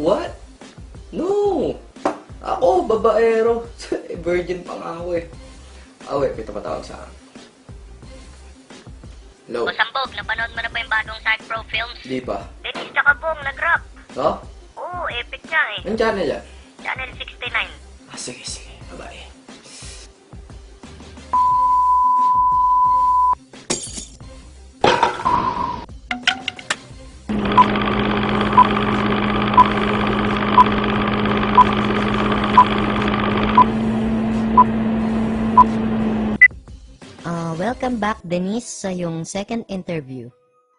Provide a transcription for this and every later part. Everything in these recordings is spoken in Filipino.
What? No! Ako, babaero. Virgin pa nga ako eh. Ah, wait, may tumatawag sa akin. Hello? O Sambog, napanood mo na ba yung bagong side pro films? Di pa. Dennis tsaka Bong, nag-rap. No? Oo, epic nga eh. Anong channel yan? Channel 69. Ah, sige, sige. Bye-bye. Welcome back, Denise, sa yung second interview.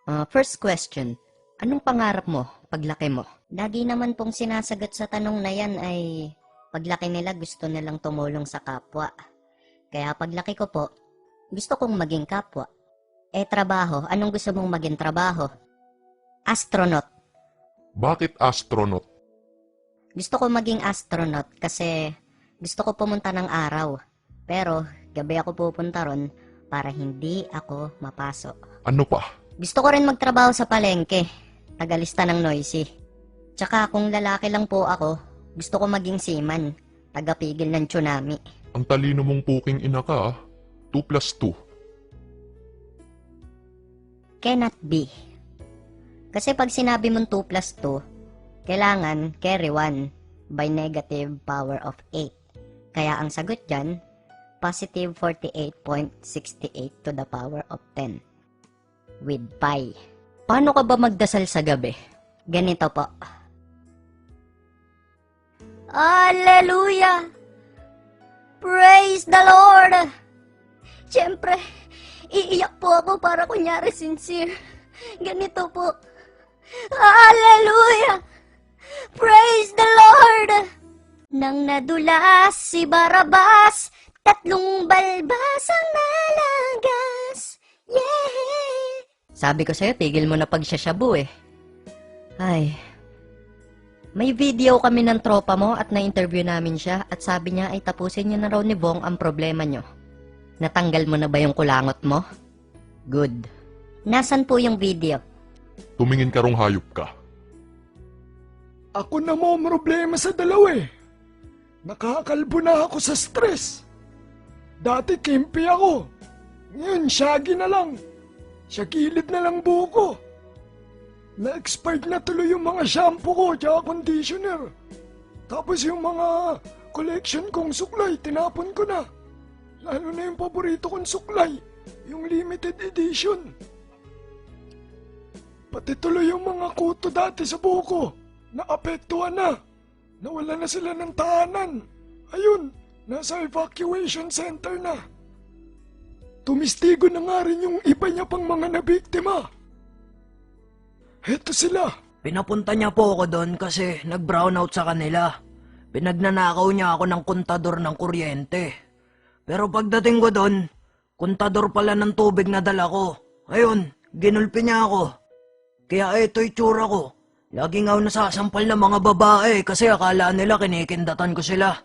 Uh, first question, anong pangarap mo paglaki mo? Lagi naman pong sinasagot sa tanong na yan ay paglaki nila gusto nilang tumulong sa kapwa. Kaya paglaki ko po, gusto kong maging kapwa. Eh trabaho, anong gusto mong maging trabaho? Astronaut. Bakit astronaut? Gusto ko maging astronaut kasi gusto ko pumunta ng araw. Pero gabi ako pupunta ron para hindi ako mapasok. Ano pa? Gusto ko rin magtrabaho sa palengke, tagalista ng noisy. Tsaka kung lalaki lang po ako, gusto ko maging seaman, tagapigil ng tsunami. Ang talino mong puking ina ka ah. 2 plus 2. Cannot be. Kasi pag sinabi mong 2 plus 2, kailangan carry 1 by negative power of 8. Kaya ang sagot dyan, positive 48.68 to the power of 10 with pi. Paano ka ba magdasal sa gabi? Ganito po. Hallelujah! Praise the Lord! Siyempre, iiyak po ako para kunyari sincere. Ganito po. Hallelujah! Praise the Lord! Nang nadulas si Barabas, tatlong balbas ang nalagas. Yeah! Sabi ko sa'yo, tigil mo na pagsasyabu eh. Ay, may video kami ng tropa mo at na-interview namin siya at sabi niya ay tapusin niyo na raw ni Bong ang problema niyo. Natanggal mo na ba yung kulangot mo? Good. Nasaan po yung video? Tumingin ka rong hayop ka. Ako na mo ang problema sa dalawa eh. Nakakalbo na ako sa stress. Dati kimpi ako. Ngayon, shaggy na lang. Sa gilid na lang buko. Na-expired na tuloy yung mga shampoo ko tsaka conditioner. Tapos yung mga collection kong suklay, tinapon ko na. Lalo na yung paborito kong suklay, yung limited edition. Pati tuloy yung mga kuto dati sa buko, naapektuhan na. Nawala na sila ng tahanan. Ayun, nasa evacuation center na. Tumistigo na nga rin yung iba niya pang mga nabiktima. Heto sila. Pinapunta niya po ako doon kasi nag-brownout sa kanila. Pinagnanakaw niya ako ng kontador ng kuryente. Pero pagdating ko doon, kontador pala ng tubig na dala ko. Ayun, ginulpi niya ako. Kaya ito tsura ko. Laging ako nasasampal ng mga babae kasi akala nila kinikindatan ko sila.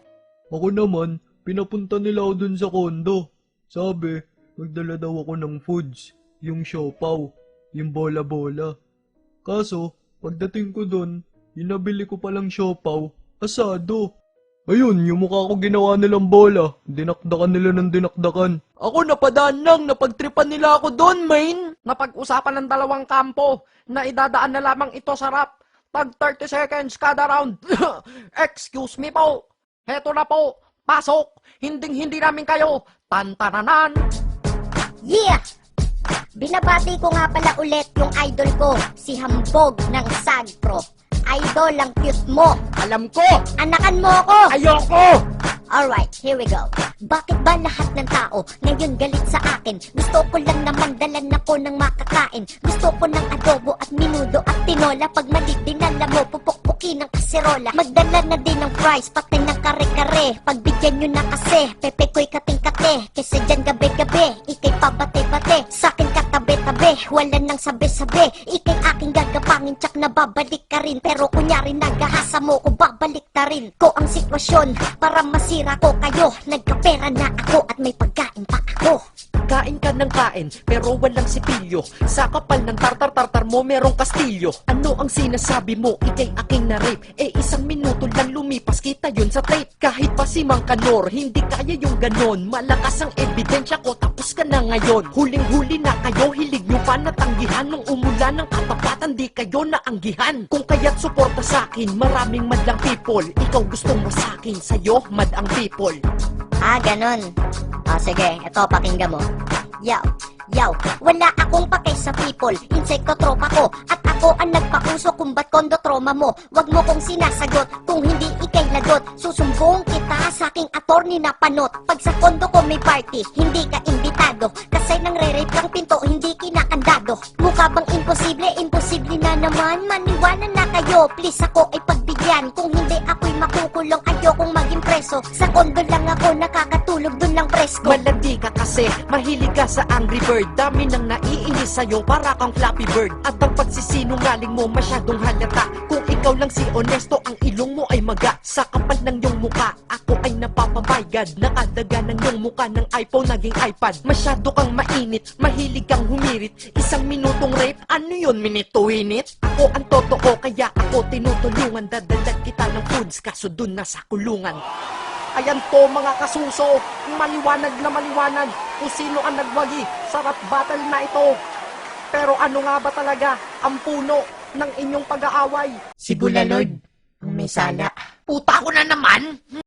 Ako naman, pinapunta nila ako dun sa kondo. Sabi, magdala daw ako ng foods, yung siopaw, yung bola-bola. Kaso, pagdating ko dun, yung nabili ko palang siopaw, asado. Ayun, yung mukha ko ginawa nilang bola, dinakdakan nila ng dinakdakan. Ako napadaan lang, napagtripan nila ako doon, main. Napag-usapan ng dalawang kampo na idadaan na lamang ito sa rap. Tag 30 seconds kada round. Excuse me po. Heto na po. Pasok. Hinding-hindi namin kayo. Tantananan. Yeah! Binabati ko nga pala ulit yung idol ko, si Hambog ng Sagpro. Idol, ang cute mo. Alam ko. Anakan mo ako! Ayoko. Alright, here we go. Bakit ba lahat ng tao ngayon galit sa akin? Gusto ko lang naman dalan ako ng makakain. Gusto ko ng adobo at minudo at tinola. Pag mali dinala mo, pupukpuki ng kaserola. Magdala na din ng fries, pati ng kare-kare. Pagbigyan nyo na kasi, pepe ko'y kating-kate. Kasi dyan gabi-gabi, ikay pabate-bate. Sa'kin katabi-tabi, wala nang sabi-sabi. Ikay aking gagapangin, tsak na babalik ka rin. Pero kunyari nagahasa mo ko, babalik ta rin. Ko ang sitwasyon, para masira ko kayo. Nagkapera na ako at may pagkain pa ako. Kain ka ng kain, pero walang sipilyo. Sa kapal ng tartar-tartar mo, merong kastilyo. Ano ang sinasabi mo? Ikay aking na-rape. Eh isang minuto lang lumipas, kita yun sa tape. Kahit pa si Mang Kanor, hindi kaya yung ganon. Malakas ang ebidensya ko, tapos ka na ngayon. Huling-huli na kayo, hilig nyo pa natanggihan Nung umulan ng katapatan, di kayo naanggihan. Kung kaya't suporta sa akin, maraming madlang people. Ikaw gustong masakin, sa'yo mad ang people. Ah, ganun. O sige, eto pakinggan mo. Yaw, yaw, wala akong pakay sa people. Insekto tropa ko. At ako ang nagpauso kung ba't kondo trauma mo. Wag mo kong sinasagot kung hindi ikay lagot. Susumbong kita sa aking attorney na panot. Pag sa kondo ko may party, hindi ka imbitado. Kasi nang re-rape kang pinto, hindi kinakandado. Mukha bang imposible? Imposible na naman. Maniwala na kayo. Please ako ay pagbigyan. Kung hindi ako'y makukulong, ayokong maging preso. Sa kondo lang ako nakakatulog, dun lang presko. Malandi ka kasi, mahilig ka sa Angry Bird Dami nang naiinis sa'yo, para kang Flappy Bird At ang pagsisinungaling mo masyadong halata Kung ikaw lang si Honesto, ang ilong mo ay maga Sa kapal ng iyong muka, ako ay napapabayad Nakadaga ng iyong muka ng iPhone naging iPad Masyado kang mainit, mahilig kang humirit Isang minutong rape, ano yun, minute to? Ako ang totoo, kaya ako tinutulungan Dadalag kita ng foods, kaso dun na sa kulungan Ayan po mga kasuso, maliwanag na maliwanag kung sino ang nagwagi sa rap battle na ito. Pero ano nga ba talaga ang puno ng inyong pag-aaway? Si Bulalord, may sala. Puta ko na naman!